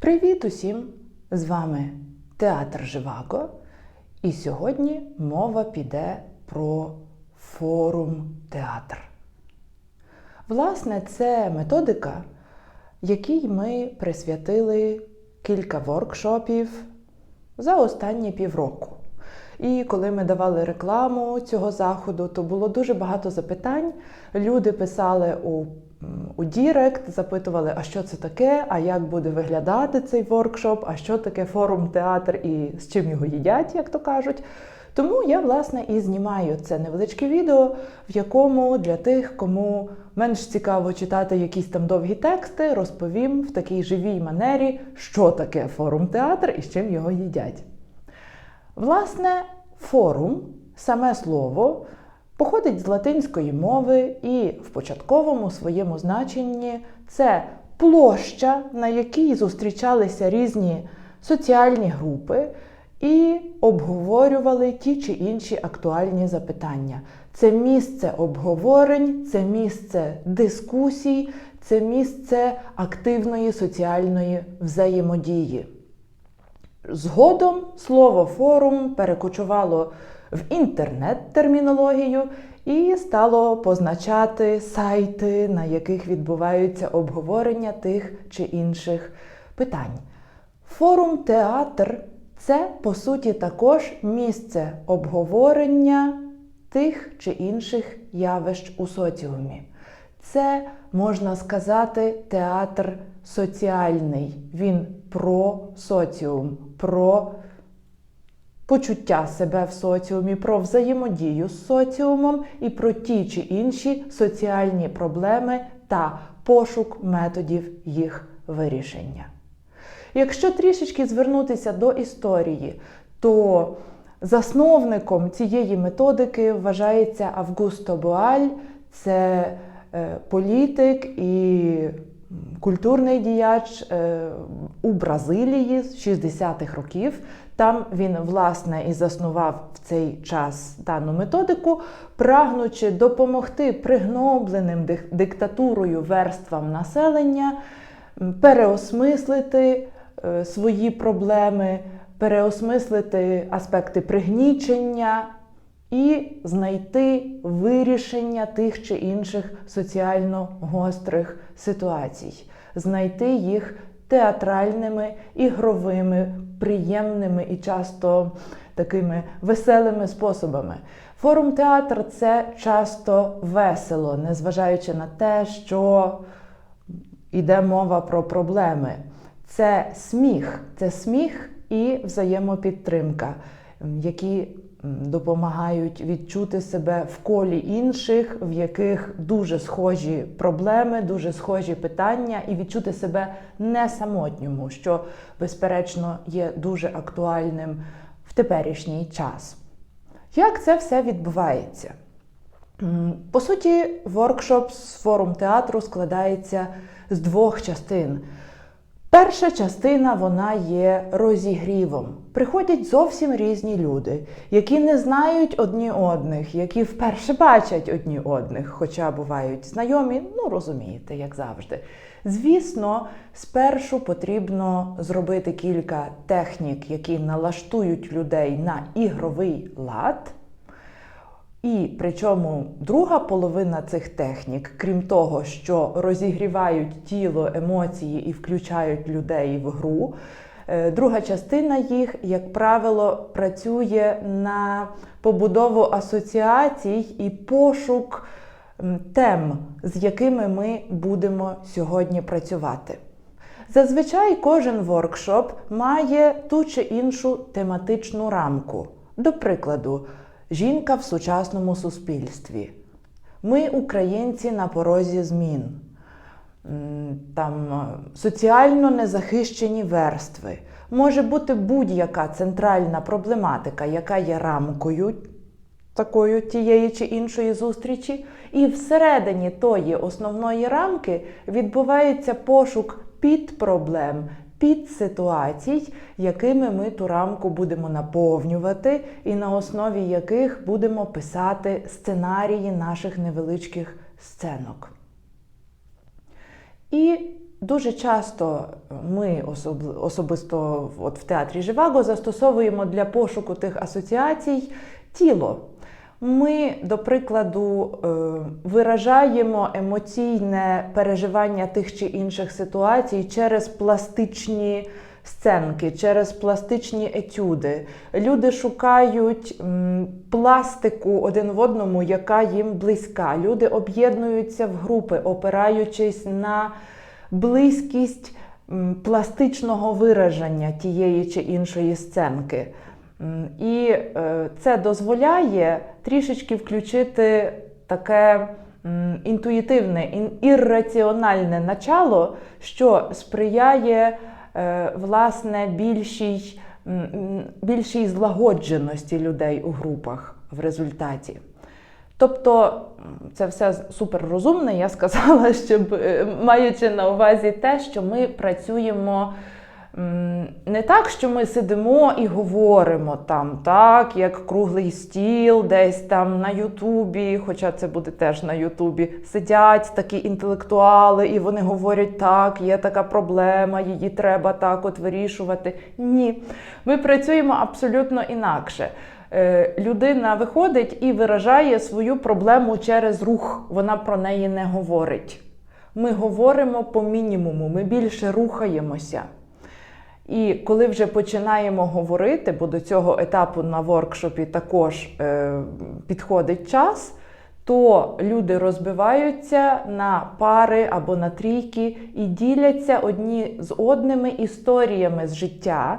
Привіт усім! З вами Театр Живаго. І сьогодні мова піде про форум театр. Власне, це методика, якій ми присвятили кілька воркшопів за останні півроку. І коли ми давали рекламу цього заходу, то було дуже багато запитань. Люди писали у, у Дірект, запитували, а що це таке, а як буде виглядати цей воркшоп, а що таке форум театр і з чим його їдять, як то кажуть. Тому я, власне, і знімаю це невеличке відео, в якому для тих, кому менш цікаво читати якісь там довгі тексти, розповім в такій живій манері, що таке форум театр і з чим його їдять. Власне, форум, саме слово, походить з латинської мови і в початковому своєму значенні це площа, на якій зустрічалися різні соціальні групи і обговорювали ті чи інші актуальні запитання. Це місце обговорень, це місце дискусій, це місце активної соціальної взаємодії. Згодом слово форум перекочувало в інтернет-термінологію і стало позначати сайти, на яких відбуваються обговорення тих чи інших питань. Форум театр це, по суті, також місце обговорення тих чи інших явищ у соціумі. Це, можна сказати, театр соціальний. Він про соціум, про почуття себе в соціумі, про взаємодію з соціумом і про ті чи інші соціальні проблеми та пошук методів їх вирішення. Якщо трішечки звернутися до історії, то засновником цієї методики вважається Августо Боаль, це е, політик і культурний діяч е, у Бразилії з 60-х років. Там він, власне, і заснував в цей час дану методику, прагнучи допомогти пригнобленим диктатурою верствам населення переосмислити е, свої проблеми, переосмислити аспекти пригнічення і знайти вирішення тих чи інших соціально гострих ситуацій, знайти їх театральними, ігровими, приємними і часто такими веселими способами. Форум театр це часто весело, незважаючи на те, що йде мова про проблеми. Це сміх, це сміх і взаємопідтримка, які допомагають відчути себе в колі інших, в яких дуже схожі проблеми, дуже схожі питання, і відчути себе не самотньому, що, безперечно, є дуже актуальним в теперішній час. Як це все відбувається? По суті, воркшоп з форум театру складається з двох частин. Перша частина вона є розігрівом. Приходять зовсім різні люди, які не знають одні одних, які вперше бачать одні одних, хоча бувають знайомі, ну розумієте, як завжди. Звісно, спершу потрібно зробити кілька технік, які налаштують людей на ігровий лад. І причому друга половина цих технік, крім того, що розігрівають тіло, емоції і включають людей в гру. Е, друга частина їх, як правило, працює на побудову асоціацій і пошук тем, з якими ми будемо сьогодні працювати. Зазвичай кожен воркшоп має ту чи іншу тематичну рамку. До прикладу, Жінка в сучасному суспільстві. Ми, українці, на порозі змін, там е, соціально незахищені верстви. Може бути будь-яка центральна проблематика, яка є рамкою такою тієї чи іншої зустрічі, і всередині тої основної рамки відбувається пошук підпроблем, підситуацій, якими ми ту рамку будемо наповнювати, і на основі яких будемо писати сценарії наших невеличких сценок. І Дуже часто ми особисто от в театрі Живаго застосовуємо для пошуку тих асоціацій тіло. Ми, до прикладу, е, виражаємо емоційне переживання тих чи інших ситуацій через пластичні сценки, через пластичні етюди. Люди шукають пластику один в одному, яка їм близька. Люди об'єднуються в групи, опираючись на близькість пластичного вираження тієї чи іншої сценки. І е, це дозволяє трішечки включити таке інтуїтивне, ірраціональне начало, що сприяє е, власне більшій, більшій злагодженості людей у групах в результаті. Тобто це все супер розумне, я сказала, щоб е, маючи на увазі те, що ми працюємо не так, що ми сидимо і говоримо там, так, як круглий стіл, десь там на Ютубі, хоча це буде теж на Ютубі, сидять такі інтелектуали, і вони говорять, так, є така проблема, її треба так от вирішувати. Ні, ми працюємо абсолютно інакше. Е, Людина виходить і виражає свою проблему через рух, вона про неї не говорить. Ми говоримо по мінімуму, ми більше рухаємося. І коли вже починаємо говорити, бо до цього етапу на воркшопі також е, підходить час, то люди розбиваються на пари або на трійки і діляться одні з одними історіями з життя.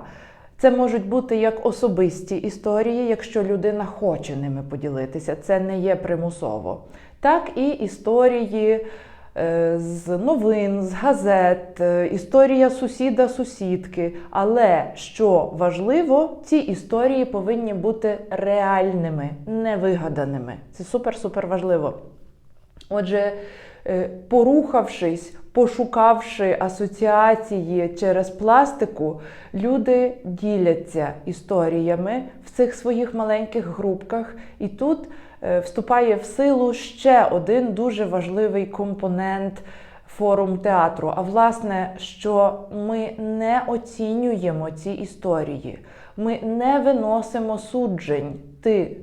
Це можуть бути як особисті історії, якщо людина хоче ними поділитися, це не є примусово. Так і історії з новин, з газет, е, історія сусіда-сусідки. Але що важливо, ці історії повинні бути реальними, невигаданими. Це супер-супер важливо. Отже, е, порухавшись, пошукавши асоціації через пластику, люди діляться історіями в цих своїх маленьких групках, і тут е, вступає в силу ще один дуже важливий компонент форум театру. А власне, що ми не оцінюємо ці історії, ми не виносимо суджень. Ти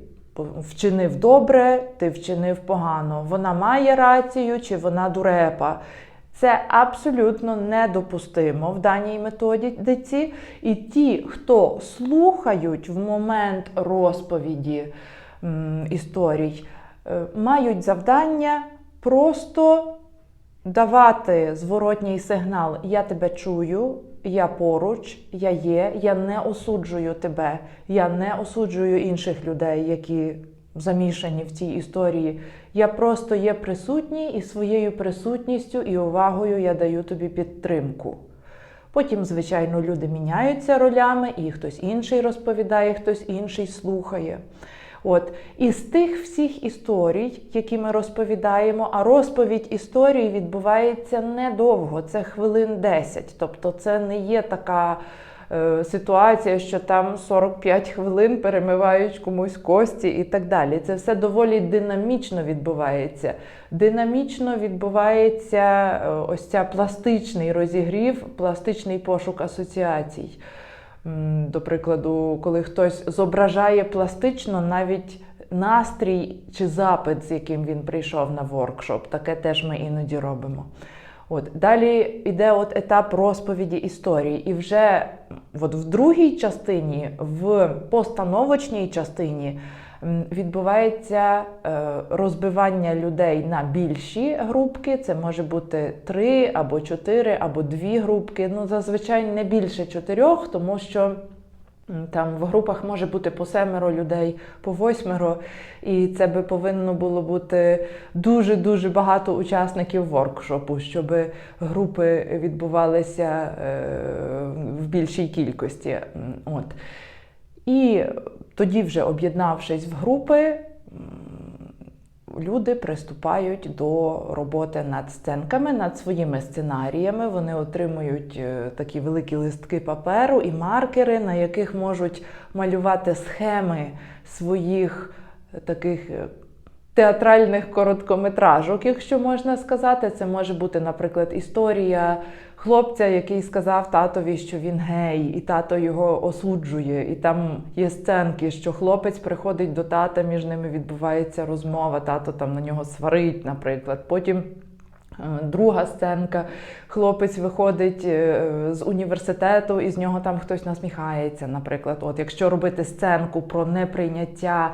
вчинив добре, ти вчинив погано. Вона має рацію чи вона дурепа. Це абсолютно недопустимо в даній методиці. І ті, хто слухають в момент розповіді м, історій, е, мають завдання просто давати зворотній сигнал: Я тебе чую, я поруч, я є, я не осуджую тебе, я не осуджую інших людей, які замішані в цій історії. Я просто є присутній і своєю присутністю і увагою я даю тобі підтримку. Потім, звичайно, люди міняються ролями, і хтось інший розповідає, хтось інший слухає. От із тих всіх історій, які ми розповідаємо, а розповідь історії відбувається недовго, це хвилин 10. Тобто, це не є така е, ситуація, що там 45 хвилин перемивають комусь кості і так далі. Це все доволі динамічно відбувається. Динамічно відбувається е, ось ця пластичний розігрів, пластичний пошук асоціацій. До прикладу, коли хтось зображає пластично навіть настрій чи запит, з яким він прийшов на воркшоп, таке теж ми іноді робимо. От далі йде от етап розповіді історії, і вже от в другій частині, в постановочній частині, відбувається е, розбивання людей на більші групки. Це може бути три або чотири, або дві групки. Ну, зазвичай не більше чотирьох, тому що. Там в групах може бути по семеро людей, по восьмеро, і це би повинно було бути дуже-дуже багато учасників воркшопу, щоб групи відбувалися е, в більшій кількості. От. І тоді, вже об'єднавшись в групи, люди приступають до роботи над сценками, над своїми сценаріями. Вони отримують е, такі великі листки паперу і маркери, на яких можуть малювати схеми своїх е, таких е, театральних короткометражок, якщо можна сказати. Це може бути, наприклад, історія хлопця, який сказав татові, що він гей, і тато його осуджує. І там є сценки, що хлопець приходить до тата, між ними відбувається розмова, тато там на нього сварить, наприклад. Потім. Е, Друга сценка, хлопець виходить е, з університету, і з нього там хтось насміхається. Наприклад, от якщо робити сценку про неприйняття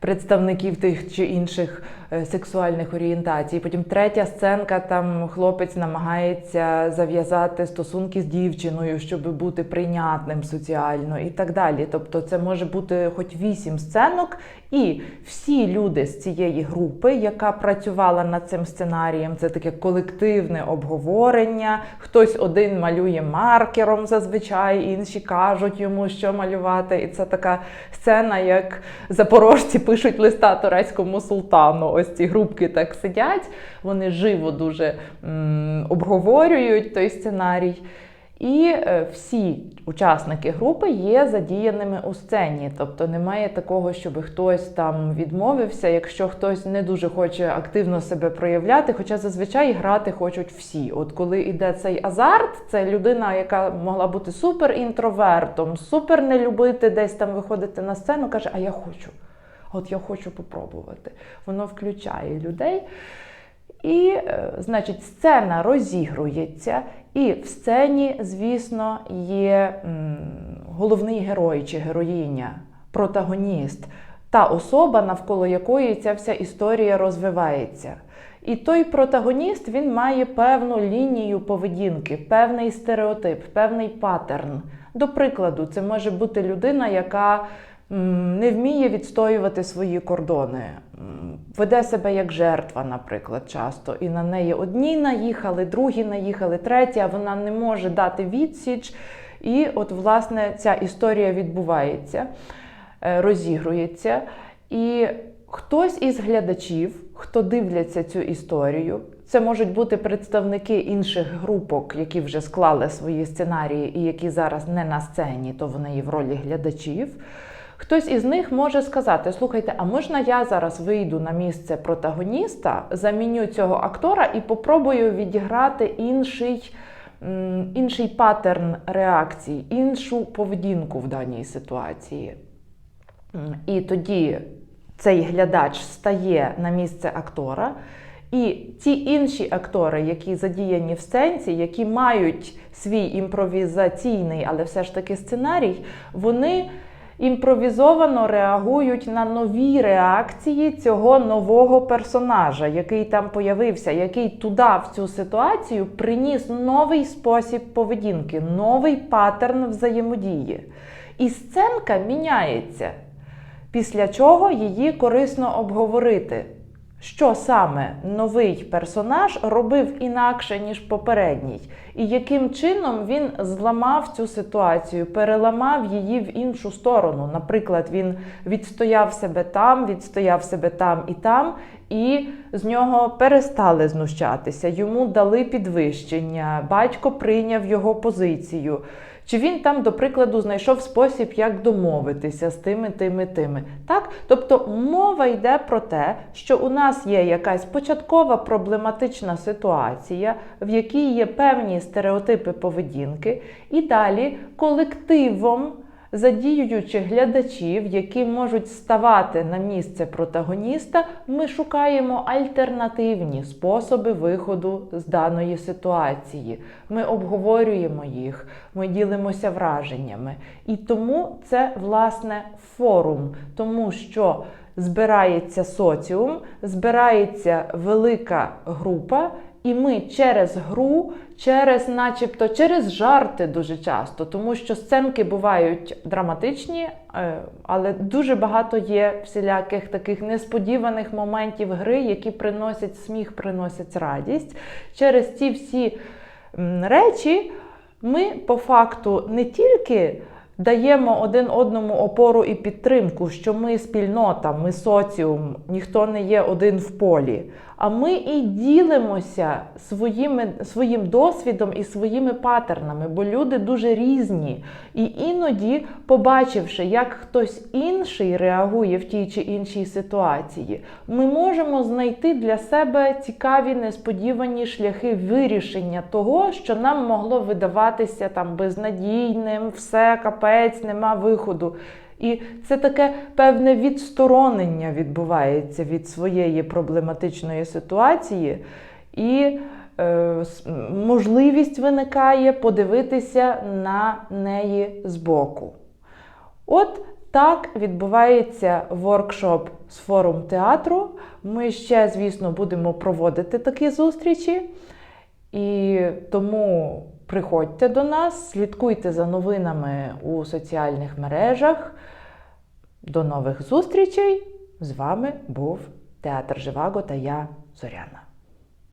представників тих чи інших е, сексуальних орієнтацій. Потім третя сценка, там хлопець намагається зав'язати стосунки з дівчиною, щоб бути прийнятним соціально і так далі. Тобто, це може бути хоч вісім сценок, і всі люди з цієї групи, яка працювала над цим сценарієм, це таке колективне обговорення. Хтось один малює маркером зазвичай, інші кажуть йому, що малювати. І це така сцена, як запорожці пишуть листа турецькому султану. Ось ці групки так сидять, вони живо дуже м, обговорюють той сценарій. І е, всі учасники групи є задіяними у сцені. Тобто немає такого, щоб хтось там відмовився, якщо хтось не дуже хоче активно себе проявляти, хоча зазвичай грати хочуть всі. От коли йде цей азарт, це людина, яка могла бути супер інтровертом, супер не любити десь там виходити на сцену, каже, а я хочу. От я хочу попробувати. Воно включає людей. І, е, значить, сцена розігрується, і в сцені, звісно, є головний герой чи героїня, протагоніст, та особа, навколо якої ця вся історія розвивається. І той протагоніст він має певну лінію поведінки, певний стереотип, певний паттерн. До прикладу, це може бути людина, яка не вміє відстоювати свої кордони, веде себе як жертва, наприклад, часто. І на неї одні наїхали, другі наїхали, треті, а вона не може дати відсіч. І от, власне, ця історія відбувається, е, розігрується. І хтось із глядачів, хто дивляться цю історію, це можуть бути представники інших групок, які вже склали свої сценарії і які зараз не на сцені, то вони є в ролі глядачів. Хтось із них може сказати: слухайте, а можна я зараз вийду на місце протагоніста, заміню цього актора і попробую відіграти інший, інший паттерн реакцій, іншу поведінку в даній ситуації. І тоді цей глядач стає на місце актора. І ті інші актори, які задіяні в сценці, які мають свій імпровізаційний, але все ж таки сценарій, вони імпровізовано реагують на нові реакції цього нового персонажа, який там появився, який туди, в цю ситуацію, приніс новий спосіб поведінки, новий паттерн взаємодії. І сценка міняється, після чого її корисно обговорити. Що саме новий персонаж робив інакше, ніж попередній, і яким чином він зламав цю ситуацію, переламав її в іншу сторону. Наприклад, він відстояв себе там, відстояв себе там і там, і з нього перестали знущатися, йому дали підвищення, батько прийняв його позицію. Чи він там, до прикладу, знайшов спосіб, як домовитися з тими, тими, тими. Так? Тобто мова йде про те, що у нас є якась початкова проблематична ситуація, в якій є певні стереотипи поведінки, і далі колективом. Задіюючи глядачів, які можуть ставати на місце протагоніста, ми шукаємо альтернативні способи виходу з даної ситуації. Ми обговорюємо їх, ми ділимося враженнями. І тому це власне форум, тому що збирається соціум, збирається велика група. І ми через гру, через, начебто, через жарти дуже часто, тому що сценки бувають драматичні, е, але дуже багато є всіляких таких несподіваних моментів гри, які приносять сміх, приносять радість. Через ці всі речі ми по факту не тільки. Даємо один одному опору і підтримку, що ми спільнота, ми соціум, ніхто не є один в полі. А ми і ділимося своїми, своїм досвідом і своїми патернами, бо люди дуже різні. І іноді, побачивши, як хтось інший реагує в тій чи іншій ситуації, ми можемо знайти для себе цікаві несподівані шляхи вирішення того, що нам могло видаватися там безнадійним, все капець, нема виходу. І це таке певне відсторонення відбувається від своєї проблематичної ситуації, і е, можливість виникає подивитися на неї збоку. От так відбувається воркшоп з форум театру. Ми ще, звісно, будемо проводити такі зустрічі. І тому приходьте до нас, слідкуйте за новинами у соціальних мережах. До нових зустрічей! З вами був Театр Живаго та я Зоряна.